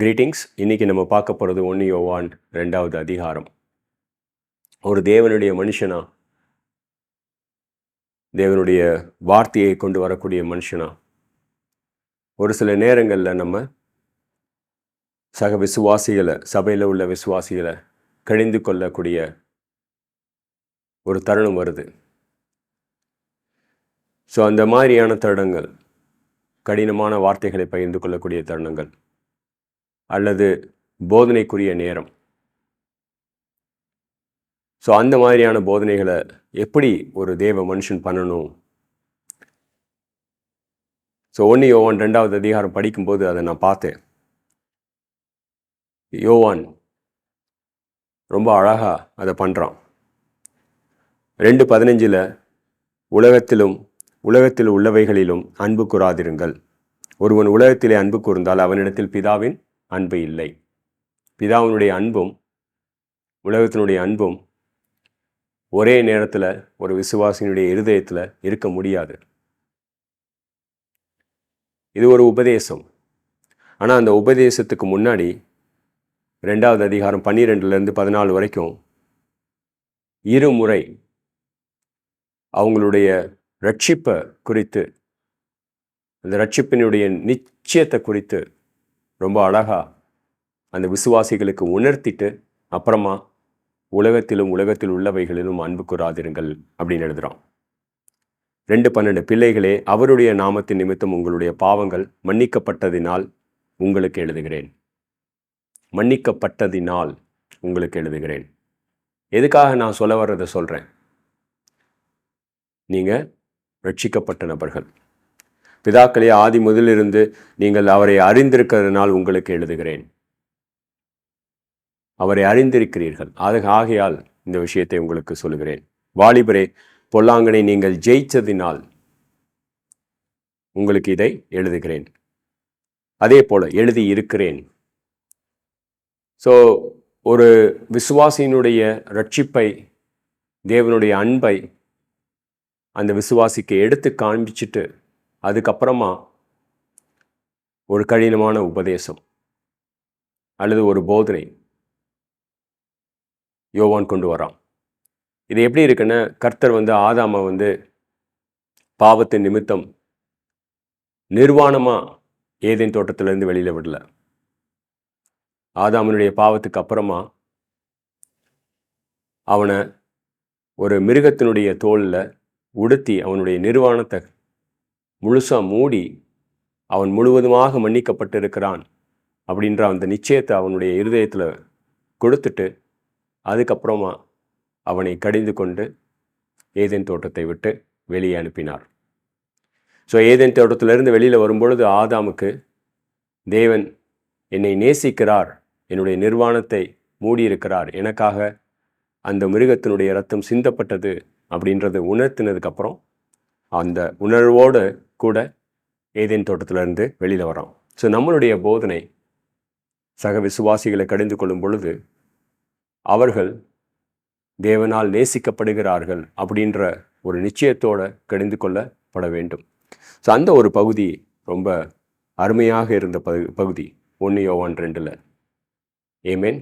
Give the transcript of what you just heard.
Greetings இன்றைக்கி நம்ம பார்க்க போகிறது ஒன்று யோவான் ரெண்டாவது அதிகாரம். ஒரு தேவனுடைய மனுஷனா? தேவனுடைய வார்த்தையை கொண்டு வரக்கூடிய மனுஷனா? ஒரு சில நேரங்களில் நம்ம சக விசுவாசிகளை சபையில் உள்ள விசுவாசிகளை கழிந்து கொள்ளக்கூடிய ஒரு தருணம் வருது. ஸோ அந்த மாதிரியான தருணங்கள் கடினமான வார்த்தைகளை பகிர்ந்து கொள்ளக்கூடிய தருணங்கள். அல்லது போதனைக்குரிய நேரம். ஸோ அந்த மாதிரியான போதனைகளை எப்படி ஒரு தேவ மனுஷன் பண்ணணும்? ஸோ ஒன்று யோவான் ரெண்டாவது அதிகாரம் படிக்கும்போது அதை நான் பார்த்தேன். யோவான் ரொம்ப அழகாக அதை பண்ணுறான் ரெண்டு பதினஞ்சில் உலகத்திலும் உலகத்தில் உள்ளவைகளிலும் அன்பு கூறாதிருங்கள். ஒருவன் உலகத்திலே அன்பு கூர்ந்தால் அவனிடத்தில் பிதாவின் அன்பு இல்லை. பிதாவினுடைய அன்பும் உலகத்தினுடைய அன்பும் ஒரே நேரத்தில் ஒரு விசுவாசியினுடைய இருதயத்தில் இருக்க முடியாது. இது ஒரு உபதேசம். ஆனால் அந்த உபதேசத்துக்கு முன்னாடி ரெண்டாவது அதிகாரம் பன்னிரெண்டுலேருந்து பதினாலு வரைக்கும் இருமுறை அவங்களுடைய ரட்சிப்பை குறித்து அந்த ரட்சிப்பினுடைய நிச்சயத்தை குறித்து ரொம்ப அழகாக அந்த விசுவாசிகளுக்கு உணர்த்திட்டு அப்புறமா உலகத்திலும் உலகத்தில் உள்ளவைகளிலும் அன்பு கூறாதிருங்கள் அப்படின்னு எழுதுகிறான் ரெண்டு பன்னெண்டு பிள்ளைகளே அவருடைய நாமத்தின் நிமித்தம் உங்களுடைய பாவங்கள் மன்னிக்கப்பட்டதினால் உங்களுக்கு எழுதுகிறேன். மன்னிக்கப்பட்டதினால் உங்களுக்கு எழுதுகிறேன். எதுக்காக நான் சொல்ல வர்றதை சொல்கிறேன் நீங்கள் ரட்சிக்கப்பட்ட நபர்கள். பிதாக்களே ஆதி முதலிருந்து நீங்கள் அவரை அறிந்திருக்கிறதுனால் உங்களுக்கு எழுதுகிறேன். அவரை அறிந்திருக்கிறீர்கள். அது ஆகையால் இந்த விஷயத்தை உங்களுக்கு சொல்லுகிறேன். வாலிபரே பொல்லாங்கனை நீங்கள் ஜெயிச்சதினால் உங்களுக்கு இதை எழுதுகிறேன். அதே போல எழுதி இருக்கிறேன். ஸோ ஒரு விசுவாசியினுடைய ரட்சிப்பை தேவனுடைய அன்பை அந்த விசுவாசிக்கு எடுத்து காண்பிச்சுட்டு அதுக்கப்புறமா ஒரு கடினமான உபதேசம் அல்லது ஒரு போதனை யோவான் கொண்டு வரான். இது எப்படி இருக்குன்னா கர்த்தர் வந்து ஆதாமை வந்து பாவத்தின் நிமித்தம் நிர்வாணமாக ஏதேன் தோட்டத்திலேருந்து வெளியில் விடல. ஆதாமனுடைய பாவத்துக்கு அப்புறமா அவனை ஒரு மிருகத்தினுடைய தோலில் உடுத்தி அவனுடைய நிர்வாணத்தை முழுசாக மூடி அவன் முழுவதுமாக மன்னிக்கப்பட்டிருக்கிறான் அப்படின்ற அந்த நிச்சயத்தை அவனுடைய இருதயத்தில் கொடுத்துட்டு அதுக்கப்புறமா அவனை கடிந்து கொண்டு ஏதேன் தோட்டத்தை விட்டு வெளியே அனுப்பினார். ஸோ ஏதேன் தோட்டத்திலிருந்து வெளியில் வரும்பொழுது ஆதாமுக்கு தேவன் என்னை நேசிக்கிறார் என்னுடைய நிர்வாணத்தை மூடியிருக்கிறார் எனக்காக அந்த மிருகத்தினுடைய ரத்தம் சிந்தப்பட்டது அப்படின்றத உணர்த்தினதுக்கப்புறம் அந்த உணர்வோடு கூட ஏதேன் தோட்டத்திலிருந்து வெளியில் வரோம் ஸோ நம்மளுடைய போதனை சக விசுவாசிகளை கடிந்து கொள்ளும் பொழுது அவர்கள் தேவனால் நேசிக்கப்படுகிறார்கள் அப்படின்ற ஒரு நிச்சயத்தோடு கடிந்து கொள்ளப்பட வேண்டும். ஸோ அந்த ஒரு பகுதி ரொம்ப அருமையாக இருந்த பகு பகுதி ஒன்று யோவான் ரெண்டில். ஏமேன்